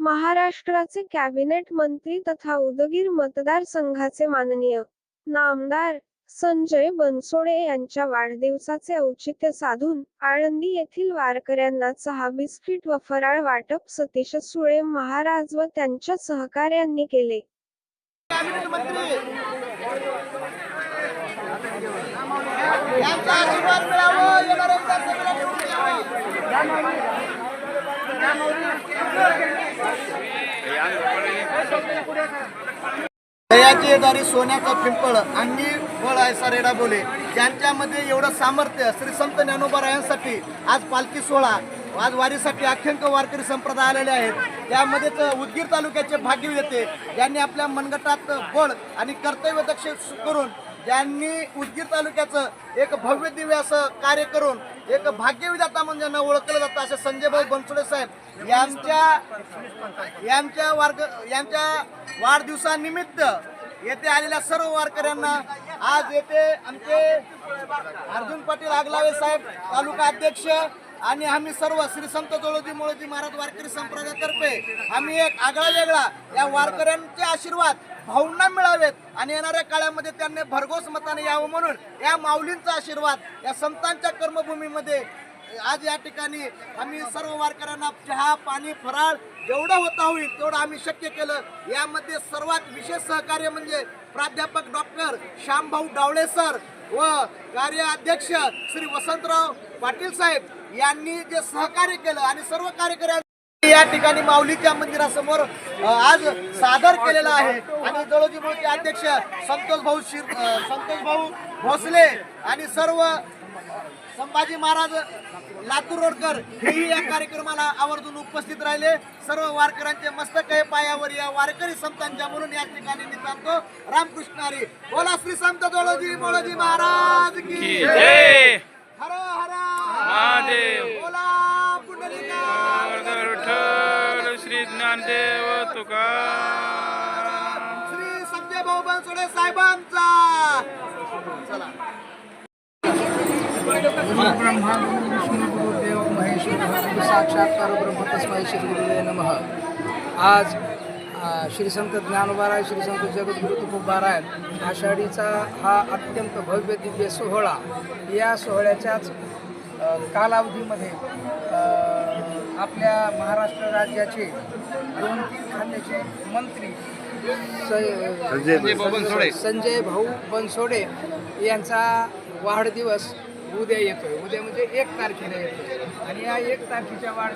महाराष्ट्राचे कॅबिनेट मंत्री तथा उदगीर मतदारसंघाचे माननीय नामदार संजय बनसोडे यांच्या वाढदिवसाचे औचित्य साधून आळंदी येथील वारकऱ्यांना चहा बिस्किट व फराळ वाटप सतीश सुळे महाराज व त्यांच्या सहकाऱ्यांनी केले कॅबिनेट मंत्री यांचा आशीर्वाद मिळावं येणाऱ्या विधानसभेला निवडून यावं. दयाची दारी सोन्याचा पिंपळ आणि फळ आहे सरेडा बोले ज्यांच्यामध्ये एवढं सामर्थ्य श्री संत ज्ञानोबारायांसाठी आज पालखी सोहळा आज वारीसाठी अख्यंक वारकरी संप्रदाय आलेले आहेत. त्यामध्येच उदगीर तालुक्याचे भाग्य येते. ज्यांनी आपल्या मनगटात बळ आणि कर्तव्य दक्ष करून ज्यांनी उदगीर तालुक्याचं एक भव्य दिव्य असं कार्य करून एक भाग्यविधाता म्हणून ज्यांना ओळखलं जातं असे संजयभाई बनसोडे साहेब यांच्या यांच्या वार्ग यांच्या वाढदिवसानिमित्त येथे आलेल्या सर्व वारकऱ्यांना आज येथे आमचे अर्जुन पाटील आगलावे साहेब तालुका अध्यक्ष आणि आम्ही सर्व श्री संत जोळोजी मोळोजी महाराज वारकरी संप्रदायातर्फे आम्ही एक आगळा वेगळा या वारकऱ्यांचे आशीर्वाद भाऊंना मिळावेत आणि येणाऱ्या काळामध्ये त्यांनी भरघोस मताने यावं म्हणून या माऊलींचा आशीर्वाद या संतांच्या कर्मभूमीमध्ये आज या ठिकाणी आम्ही सर्व वारकऱ्यांना चहा पाणी फराळ जेवढं होता होईल तेवढं आम्ही शक्य केलं. यामध्ये सर्वात विशेष सहकार्य म्हणजे प्राध्यापक डॉक्टर श्यामभाऊ डावळे सर व कार्य अध्यक्ष श्री वसंतराव पाटील साहेब यांनी जे सहकार्य केलं आणि सर्व कार्यकर्त्यांनी या ठिकाणी माऊलीच्या मंदिरासमोर आज सादर केलेला आहे. आणि जळोजी अध्यक्ष संतोष भाऊ शिर संतोष भाऊ भोसले आणि सर्व संभाजी महाराज लातूर रोडकर हेही या कार्यक्रमाला आवर्जून उपस्थित राहिले. सर्व वारकऱ्यांचे मस्तक आहे. पायावर या वारकरी संतांच्या म्हणून या ठिकाणी मी सांगतो. रामकृष्ण हरी. बोला श्री संत जोळोजी मोळोजी महाराज की हर हर. बोला पुंडलिका. श्री ज्ञानदेव तुकाराम. श्री संजय भाऊ बनसोडे साहेबांचा. चला. ब्रह्मा गुरुदेव महेश्वर साक्षात परब्रह्म तस्मै श्री गुरुदेव नमः आज श्री संत ज्ञानोबाराय श्री संत जगद्गुरु तुकोबाराय आषाढीचा हा अत्यंत भव्य दिव्य सोहळा या सोहळ्याच्याच कालावधीमध्ये आपल्या महाराष्ट्र राज्याचे दोन तीन खात्याचे मंत्री संजय भाऊ बनसोडे यांचा वाढदिवस उद्या येतोय. उद्या म्हणजे एक तारखेला येतोय. आणि या एक तारखेच्या वाढ